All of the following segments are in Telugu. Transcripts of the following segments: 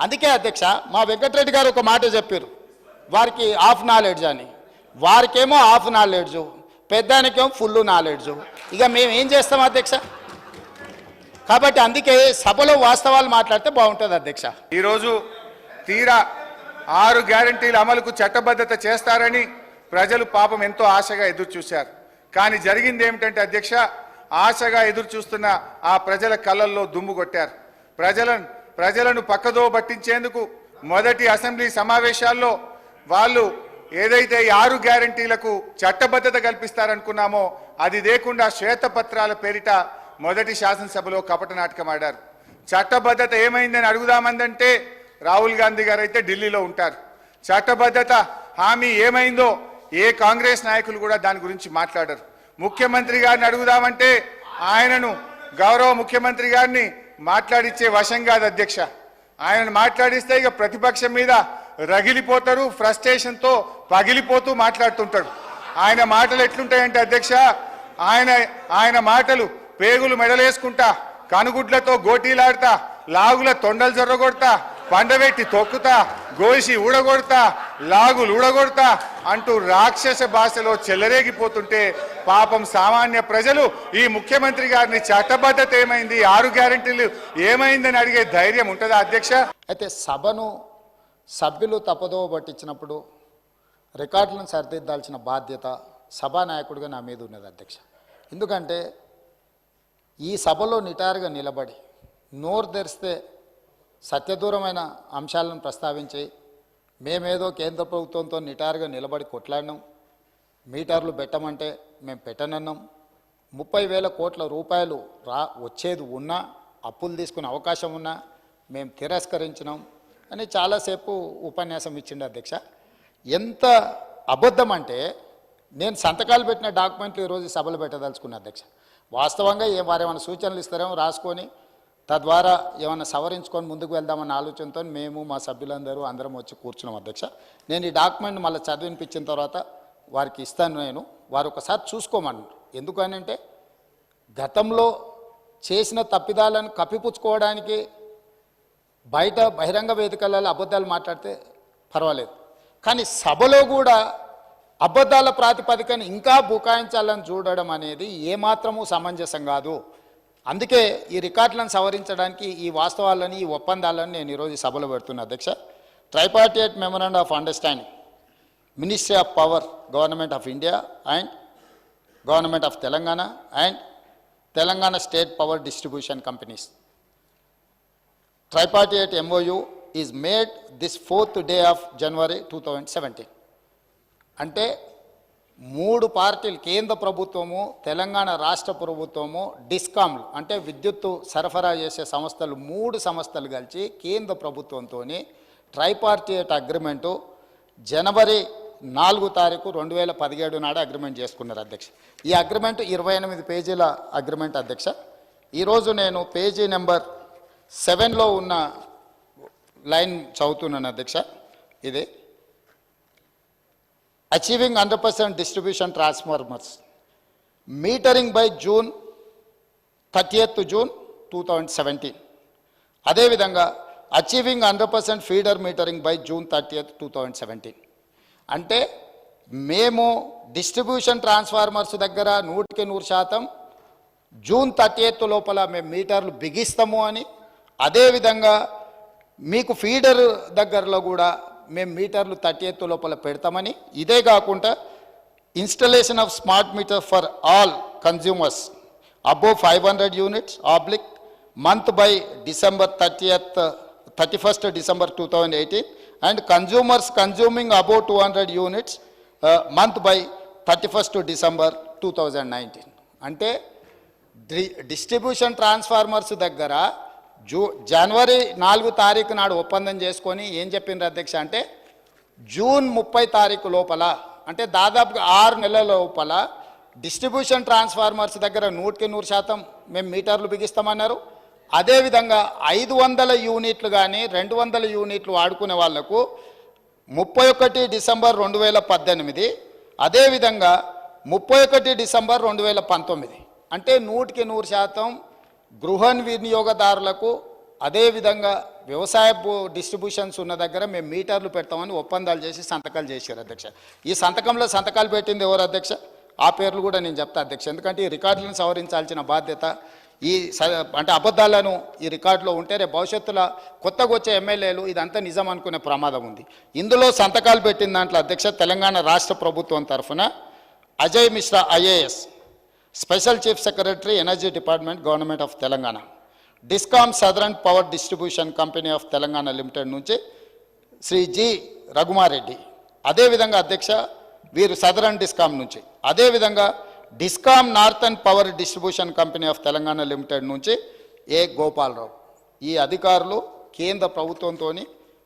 అందుకే అధ్యక్ష మా వెంకటరెడ్డి గారు ఒక మాట చెప్పారు. వారికి హాఫ్ నాలెడ్జ్ అని. వారికేమో హాఫ్ నాలెడ్జ్ పెద్దానికేమో ఫుల్ నాలెడ్జ్. ఇక మేము ఏం చేస్తాం అధ్యక్ష? కాబట్టి అందుకే సభలో వాస్తవాలు మాట్లాడితే బాగుంటుంది అధ్యక్ష. ఈరోజు తీరా ఆరు గ్యారంటీల అమలుకు చట్టబద్ధత చేస్తారని ప్రజలు పాపం ఎంతో ఆశగా ఎదురు చూశారు. కానీ జరిగింది ఏమిటంటే అధ్యక్ష ఆశగా ఎదురు చూస్తున్న ఆ ప్రజల కళ్ళల్లో దుమ్ము కొట్టారు. ప్రజలను ప్రజలను పక్కదో పట్టించేందుకు మొదటి అసెంబ్లీ సమావేశాల్లో వాళ్ళు ఏదైతే ఈ ఆరు గ్యారంటీలకు చట్టబద్ధత కల్పిస్తారనుకున్నామో అది లేకుండా శ్వేతపత్రాల పేరిట మొదటి శాసనసభలో కపట నాటకం ఆడారు. చట్టబద్ధత ఏమైందని అడుగుదామందంటే రాహుల్ గాంధీ గారు అయితే ఢిల్లీలో ఉంటారు. చట్టబద్ధత హామీ ఏమైందో ఏ కాంగ్రెస్ నాయకులు కూడా దాని గురించి మాట్లాడరు. ముఖ్యమంత్రి గారిని అడుగుదామంటే ఆయనను గౌరవ ముఖ్యమంత్రి గారిని మాట్లాడిచ్చే వశం కాదు అధ్యక్ష. ఆయనను మాట్లాడిస్తే ఇక ప్రతిపక్షం మీద రగిలిపోతారు ఫ్రస్ట్రేషన్తో పగిలిపోతూ మాట్లాడుతుంటాడు. ఆయన మాటలు ఎట్లుంటాయంటే అధ్యక్ష ఆయన ఆయన మాటలు పేగులు మెడలేసుకుంటా కనుగుడ్లతో గోటీలాడతా లాగుల తొండలు జొర్రగొడతా పండబెట్టి తొక్కుతా గోసి ఊడగొడతా లాగులు ఊడగొడతా అంటూ రాక్షస భాషలో చెలరేగిపోతుంటే పాపం సామాన్య ప్రజలు ఈ ముఖ్యమంత్రి గారిని చట్టబద్ధత ఏమైంది? ఆరు గ్యారెంటీలు ఏమైందని అడిగే ధైర్యం ఉంటుందా అధ్యక్ష? అయితే సభను సభ్యులు తప్పదో పట్టించినప్పుడు రికార్డులను సరిదిద్దాల్సిన బాధ్యత సభానాయకుడిగా నా మీద ఉన్నది అధ్యక్ష. ఎందుకంటే ఈ సభలో నిటారుగా నిలబడి నోరు తెరిస్తే సత్యదూరమైన అంశాలను ప్రస్తావించి మేమేదో కేంద్ర ప్రభుత్వంతో నిటారుగా నిలబడి కొట్లాడినాం. మీటర్లు పెట్టమంటే మేము పెట్టనన్నాం. ముప్పై వేల కోట్ల రూపాయలు రా వచ్చేది ఉన్నా అప్పులు తీసుకునే అవకాశం ఉన్నా మేము తిరస్కరించినాం. అని చాలాసేపు ఉపన్యాసం ఇచ్చిండు అధ్యక్ష. ఎంత అబద్ధం అంటే నేను సంతకాలు పెట్టిన డాక్యుమెంట్లు ఈరోజు సభలు పెట్టదలుచుకున్నా అధ్యక్ష. వాస్తవంగా ఏ వారేమైనా సూచనలు ఇస్తారేమో రాసుకొని తద్వారా ఏమైనా సవరించుకొని ముందుకు వెళ్దామన్న ఆలోచనతో మేము మా సభ్యులందరూ అందరం వచ్చి కూర్చున్నాం అధ్యక్ష. నేను ఈ డాక్యుమెంట్ మళ్ళీ చదివినిపించిన తర్వాత వారికి ఇస్తాను నేను. వారు ఒకసారి చూసుకోమన్నారు. ఎందుకనంటే గతంలో చేసిన తప్పిదాలను కప్పిపుచ్చుకోవడానికి బయట బహిరంగ వేదికలలో అబద్ధాలు మాట్లాడితే పర్వాలేదు. కానీ సభలో కూడా అబద్ధాల ప్రాతిపదికను ఇంకా బుకాయించాలని చూడడం అనేది ఏమాత్రము సమంజసం కాదు. అందుకే ఈ రికార్డులను సవరించడానికి ఈ వాస్తవాలని ఈ ఒప్పందాలను నేను ఈరోజు సభలో పెడుతున్నా అధ్యక్ష tripartite memorandum of understanding ministry of power government of India and government of Telangana and Telangana state power distribution companies tripartite MOU this fourth day of January two thousand 2017. అంటే మూడు పార్టీలు కేంద్ర ప్రభుత్వము తెలంగాణ రాష్ట్ర ప్రభుత్వము డిస్కామ్లు అంటే విద్యుత్తు సరఫరా చేసే సంస్థలు మూడు సంస్థలు కలిసి కేంద్ర ప్రభుత్వంతో ట్రైపార్టియేట్ అగ్రిమెంటు జనవరి నాలుగు తారీఖు రెండు వేల పదిహేడు నాడు అగ్రిమెంట్ చేసుకున్నారు అధ్యక్ష. ఈ అగ్రిమెంట్ ఇరవై ఎనిమిది పేజీల అగ్రిమెంట్ అధ్యక్ష. ఈరోజు నేను పేజీ నెంబర్ సెవెన్లో ఉన్న లైన్ చదువుతున్నాను అధ్యక్ష. ఇది achieving hundred percent distribution transformers metering by June thirtieth June two thousand seventeen అదేవిధంగా achieving hundred percent feeder metering by June thirtieth two thousand seventeen అంటే మేము డిస్ట్రిబ్యూషన్ ట్రాన్స్ఫార్మర్స్ దగ్గర నూటికి నూరు శాతం జూన్ థర్టీ లోపల మేము మీటర్లు బిగిస్తాము అని అదేవిధంగా మీకు ఫీడర్ దగ్గరలో కూడా మేము మీటర్లు థర్టీ ఎయిత్ లోపల పెడతామని. ఇదే కాకుండా installation of smart meter for all consumers above five hundred units oblique month by December thirtieth thirty first December two thousand eighteen and consumers consuming above two hundred units month by thirty first December two thousand nineteen అంటే డి- డిస్ట్రిబ్యూషన్ ట్రాన్స్ఫార్మర్స్ దగ్గర జూ జనవరి నాలుగు తారీఖు నాడు ఒప్పందం చేసుకొని ఏం చెప్పిండ్రు అధ్యక్ష అంటే జూన్ ముప్పై తారీఖు లోపల అంటే దాదాపుగా ఆరు నెలల లోపల డిస్ట్రిబ్యూషన్ ట్రాన్స్ఫార్మర్స్ దగ్గర నూటికి నూరు శాతం మేము మీటర్లు బిగిస్తామన్నారు. అదేవిధంగా ఐదు వందల యూనిట్లు కానీ రెండు వందల యూనిట్లు వాడుకునే వాళ్ళకు ముప్పై ఒకటి డిసెంబర్ రెండు వేల పద్దెనిమిది అదేవిధంగా ముప్పై ఒకటి డిసెంబర్ రెండు వేల పంతొమ్మిది. అంటే నూటికి నూరు శాతం గృహ వినియోగదారులకు అదేవిధంగా వ్యవసాయ డిస్ట్రిబ్యూషన్స్ ఉన్న దగ్గర మేము మీటర్లు పెడతామని ఒప్పందాలు చేసి సంతకాలు చేశారు అధ్యక్ష. ఈ సంతకంలో సంతకాలు పెట్టింది ఎవరు అధ్యక్ష? ఆ పేర్లు కూడా నేను చెప్తా అధ్యక్ష. ఎందుకంటే ఈ రికార్డులను సవరించాల్సిన బాధ్యత ఈ స- అంటే అబద్ధాలను ఈ రికార్డులో ఉంటే రేపు భవిష్యత్తులో కొత్తగా వచ్చే ఎమ్మెల్యేలు ఇదంతా నిజం అనుకునే ప్రమాదం ఉంది. ఇందులో సంతకాలు పెట్టిన దాంట్లో అధ్యక్ష తెలంగాణ రాష్ట్ర ప్రభుత్వం తరఫున Ajay Mishra IAS special chief secretary energy department government of Telangana. DISCOM southern power distribution company of Telangana limited నుంచి శ్రీ జి రఘుమారెడ్డి. అదేవిధంగా అధ్యక్ష వీరు సదరన్ డిస్కామ్ నుంచి. అదేవిధంగా DISCOM northern power distribution company of Telangana limited నుంచి ఏ గోపాలరావు. ఈ అధికారులు కేంద్ర ప్రభుత్వంతో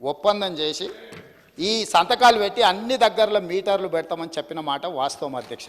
ఒప్పందం చేసి ఈ సంతకాలు పెట్టి అన్ని దగ్గరలో మీటర్లు పెడతామని చెప్పిన మాట వాస్తవం అధ్యక్ష.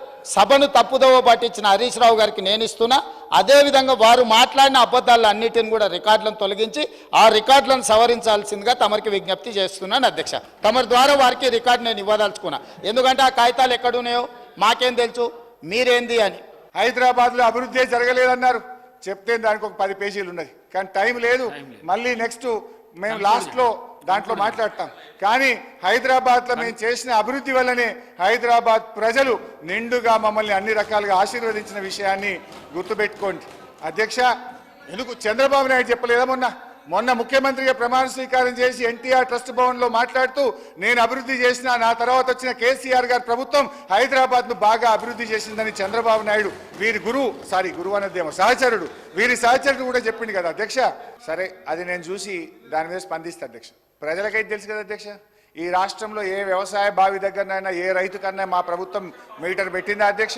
సభను తప్పుదోవ పట్టించిన హరీష్ రావు గారికి నేను ఇస్తున్నా. అదేవిధంగా వారు మాట్లాడిన అబద్ధాలు అన్నిటిని కూడా రికార్డులను తొలగించి ఆ రికార్డులను సవరించాల్సిందిగా తమరికి విజ్ఞప్తి చేస్తున్నాను అధ్యక్ష. తమరి ద్వారా వారికి రికార్డు నేను ఇవ్వదలుచుకున్నా. ఎందుకంటే ఆ కాగితాలు ఎక్కడున్నాయో? మాకేం తెలుసు? మీరేంది అని. హైదరాబాద్లో అభివృద్ధి జరగలేదన్నారు. చెప్తే దానికి ఒక పది పేజీలు ఉన్నది. కానీ టైం లేదు. మళ్ళీ నెక్స్ట్ మేము లాస్ట్లో దాంట్లో మాట్లాడతాం. కానీ హైదరాబాద్లో మేము చేసిన అభివృద్ధి వల్లనే హైదరాబాద్ ప్రజలు నిండుగా మమ్మల్ని అన్ని రకాలుగా ఆశీర్వదించిన విషయాన్ని గుర్తుపెట్టుకోండి. అధ్యక్ష ఎందుకు చంద్రబాబు నాయుడు చెప్పలేదా మొన్న? మొన్న ముఖ్యమంత్రిగా ప్రమాణ స్వీకారం చేసి ఎన్టీఆర్ ట్రస్ట్ భవన్లో మాట్లాడుతూ నేను అభివృద్ధి చేసిన నా తర్వాత వచ్చిన కేసీఆర్ గారి ప్రభుత్వం హైదరాబాద్ను బాగా అభివృద్ధి చేసిందని చంద్రబాబు నాయుడు వీరి గురువు సారీ గురువు అన్నదేమో సహచరుడు వీరి సహచరుడు కూడా చెప్పింది కదా అధ్యక్ష. సరే అది నేను చూసి దాని మీద స్పందిస్తా అధ్యక్ష. ప్రజలకైతే తెలుసు కదా అధ్యక్ష ఈ రాష్ట్రంలో ఏ వ్యవసాయ బావి దగ్గరనైనా ఏ రైతు కన్నా మా ప్రభుత్వం మీటర్ పెట్టిందా అధ్యక్ష?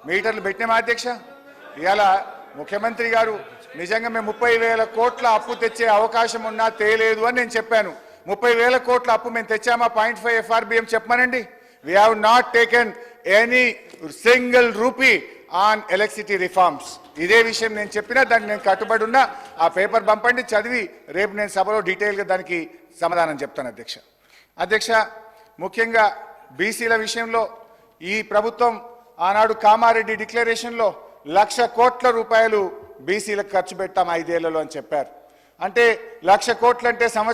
మీటర్లు పెట్టినామా అధ్యక్ష? ఇవాళ ముఖ్యమంత్రి గారు నిజంగా మేము ముప్పై వేల కోట్ల అప్పు తెచ్చే అవకాశం ఉన్నా తేలేదు అని నేను చెప్పాను. ముప్పై వేల కోట్ల అప్పు మేము తెచ్చామా? పాయింట్ ఫైవ్ ఎఫ్ఆర్బిఎం చెప్పమనండి. We have not taken any single rupee on electricity reforms ఇదే విషయం నేను చెప్పినా దానికి నేను కట్టుబడి ఉన్నా. ఆ పేపర్ పంపండి చదివి రేపు నేను సభలో డీటెయిల్గా దానికి సమాధానం చెప్తాను అధ్యక్ష. అధ్యక్ష ముఖ్యంగా బీసీల విషయంలో ఈ ప్రభుత్వం ఆనాడు కామారెడ్డి డిక్లరేషన్లో లక్ష కోట్ల రూపాయలు బీసీలకు ఖర్చు పెట్టాం ఐదేళ్ళలో అని చెప్పారు. అంటే లక్ష కోట్లంటే సంవత్సరం